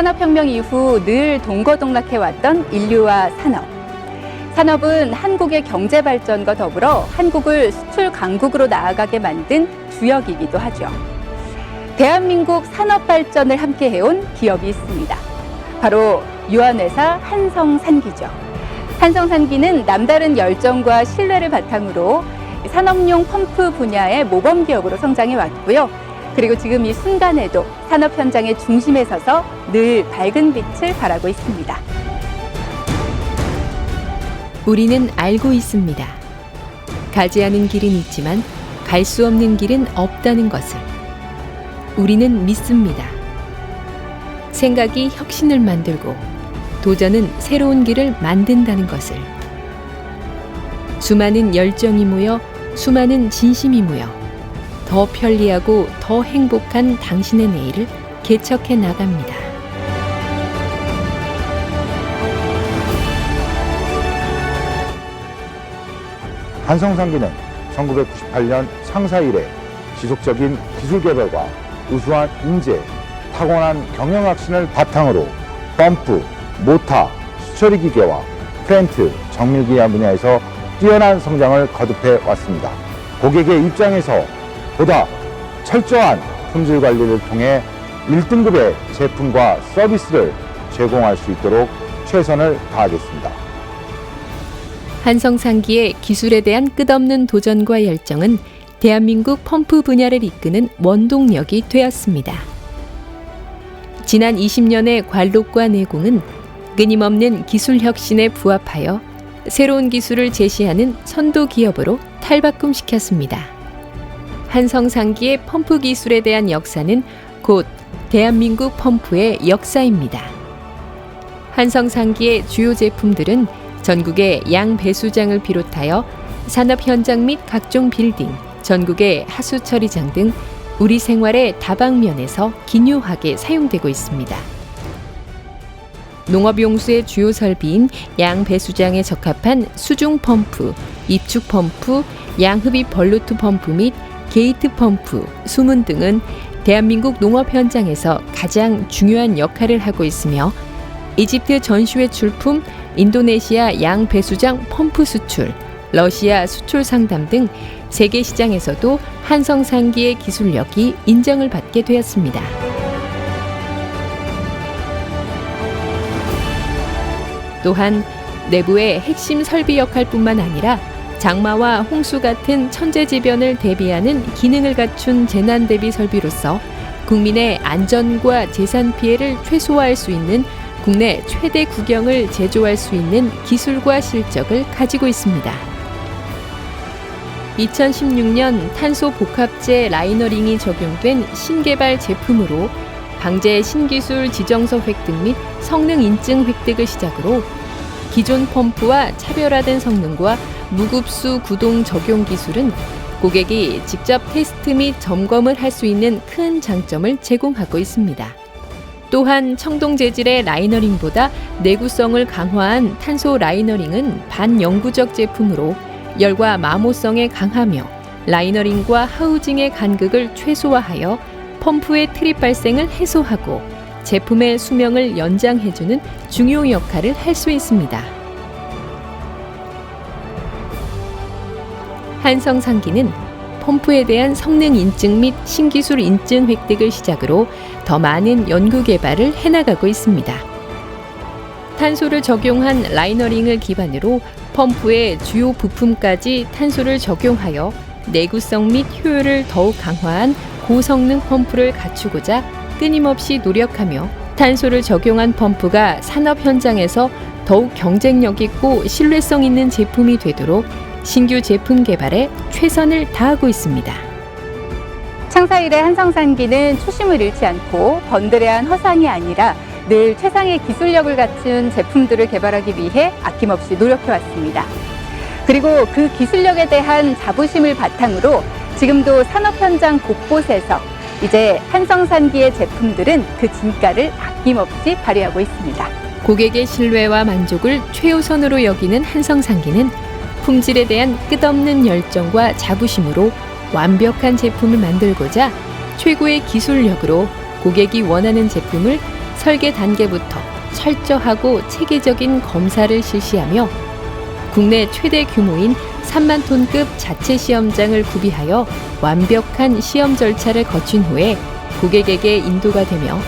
산업혁명 이후 늘 동거동락해왔던 인류와 산업. 산업은 한국의 경제 발전과 더불어 한국을 수출 강국으로 나아가게 만든 주역이기도 하죠. 대한민국 산업 발전을 함께 해온 기업이 있습니다. 바로 유한회사 한성산기죠. 한성산기는 남다른 열정과 신뢰를 바탕으로 산업용 펌프 분야의 모범 기업으로 성장해 왔고요. 그리고 지금 이 순간에도 산업 현장의 중심에 서서 늘 밝은 빛을 발하고 있습니다. 우리는 알고 있습니다. 가지 않은 길은 있지만 갈 수 없는 길은 없다는 것을. 우리는 믿습니다. 생각이 혁신을 만들고 도전은 새로운 길을 만든다는 것을. 수많은 열정이 모여 수많은 진심이 모여 더 편리하고 더 행복한 당신의 내일을 개척해 나갑니다. 한성상기는 1998년 창사 이래 지속적인 기술 개발과 우수한 인재, 타고난 경영 혁신을 바탕으로 펌프, 모타, 수처리 기계와 플랜트, 정밀기계 분야에서 뛰어난 성장을 거듭해 왔습니다. 고객의 입장에서 보다 철저한 품질 관리를 통해 1등급의 제품과 서비스를 제공할 수 있도록 최선을 다하겠습니다. 한성상기의 기술에 대한 끝없는 도전과 열정은 대한민국 펌프 분야를 이끄는 원동력이 되었습니다. 지난 20년의 관록과 내공은 끊임없는 기술 혁신에 부합하여 새로운 기술을 제시하는 선도 기업으로 탈바꿈시켰습니다. 한성상기의 펌프 기술에 대한 역사는 곧 대한민국 펌프의 역사입니다. 한성상기의 주요 제품들은 전국의 양 배수장을 비롯하여 산업 현장 및 각종 빌딩, 전국의 하수 처리장 등 우리 생활의 다방면에서 기묘하게 사용되고 있습니다. 농업 용수의 주요 설비인 양 배수장에 적합한 수중 펌프, 입축 펌프, 양흡입 벌루트 펌프 및 게이트 펌프, 수문 등은 대한민국 농업 현장에서 가장 중요한 역할을 하고 있으며 이집트 전시회 출품, 인도네시아 양 배수장 펌프 수출, 러시아 수출 상담 등 세계 시장에서도 한성 상기의 기술력이 인정을 받게 되었습니다. 또한 내부의 핵심 설비 역할뿐만 아니라 장마와 홍수 같은 천재지변을 대비하는 기능을 갖춘 재난 대비 설비로서 국민의 안전과 재산 피해를 최소화할 수 있는 국내 최대 구경을 제조할 수 있는 기술과 실적을 가지고 있습니다. 2016년 탄소 복합제 라이너링이 적용된 신개발 제품으로 방제 신기술 지정서 획득 및 성능 인증 획득을 시작으로 기존 펌프와 차별화된 성능과 무급수 구동 적용 기술은 고객이 직접 테스트 및 점검을 할 수 있는 큰 장점을 제공하고 있습니다. 또한 청동 재질의 라이너링보다 내구성을 강화한 탄소 라이너링은 반영구적 제품으로 열과 마모성에 강하며 라이너링과 하우징의 간극을 최소화하여 펌프의 트립 발생을 해소하고 제품의 수명을 연장해주는 중요 역할을 할 수 있습니다. 한성상기는 펌프에 대한 성능 인증 및 신기술 인증 획득을 시작으로 더 많은 연구 개발을 해나가고 있습니다. 탄소를 적용한 라이너링을 기반으로 펌프의 주요 부품까지 탄소를 적용하여 내구성 및 효율을 더욱 강화한 고성능 펌프를 갖추고자 끊임없이 노력하며 탄소를 적용한 펌프가 산업 현장에서 더욱 경쟁력 있고 신뢰성 있는 제품이 되도록 신규 제품 개발에 최선을 다하고 있습니다. 창사 이래 한성산기는 초심을 잃지 않고 번들해한 허상이 아니라 늘 최상의 기술력을 갖춘 제품들을 개발하기 위해 아낌없이 노력해왔습니다. 그리고 그 기술력에 대한 자부심을 바탕으로 지금도 산업 현장 곳곳에서 이제 한성산기의 제품들은 그 진가를 아낌없이 발휘하고 있습니다. 고객의 신뢰와 만족을 최우선으로 여기는 한성상기는 품질에 대한 끝없는 열정과 자부심으로 완벽한 제품을 만들고자 최고의 기술력으로 고객이 원하는 제품을 설계 단계부터 철저하고 체계적인 검사를 실시하며 국내 최대 규모인 3만 톤급 자체 시험장을 구비하여 완벽한 시험 절차를 거친 후에 고객에게 인도가 되며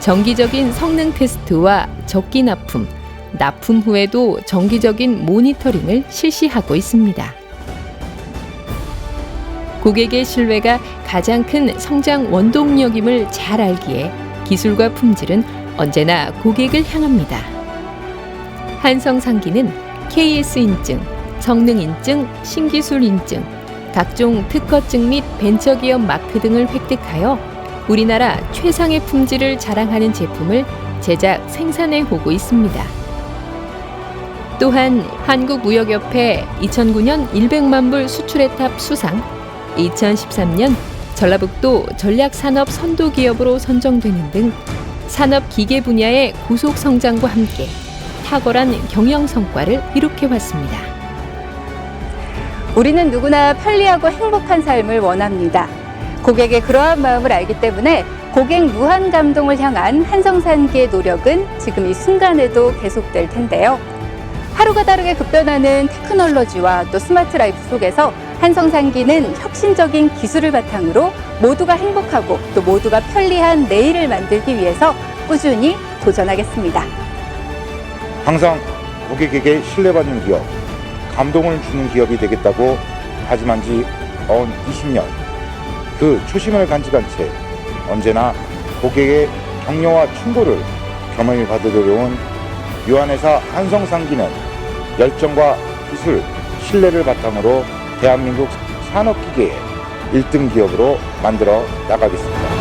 정기적인 성능 테스트와 적기 납품, 납품 후에도 정기적인 모니터링을 실시하고 있습니다. 고객의 신뢰가 가장 큰 성장 원동력임을 잘 알기에 기술과 품질은 언제나 고객을 향합니다. 한성상기는 KS 인증, 성능 인증, 신기술 인증, 각종 특허증 및 벤처기업 마크 등을 획득하여 우리나라 최상의 품질을 자랑하는 제품을 제작 생산해 오고 있습니다. 또한 한국무역협회 2009년 100만 불 수출의 탑 수상, 2013년 전라북도 전략산업 선도기업으로 선정되는 등 산업 기계 분야의 고속 성장과 함께 탁월한 경영 성과를 이룩해 왔습니다. 우리는 누구나 편리하고 행복한 삶을 원합니다. 고객의 그러한 마음을 알기 때문에 고객 무한 감동을 향한 한성산기의 노력은 지금 이 순간에도 계속될 텐데요. 하루가 다르게 급변하는 테크놀로지와 또 스마트 라이프 속에서 한성산기는 혁신적인 기술을 바탕으로 모두가 행복하고 또 모두가 편리한 내일을 만들기 위해서 꾸준히 도전하겠습니다. 항상 고객에게 신뢰받는 기업, 감동을 주는 기업이 되겠다고 다짐한 지 어언 20년. 그 초심을 간직한 채 언제나 고객의 격려와 충고를 겸허히 받아들여온 유한회사 한성상기는 열정과 기술, 신뢰를 바탕으로 대한민국 산업기계의 1등 기업으로 만들어 나가겠습니다.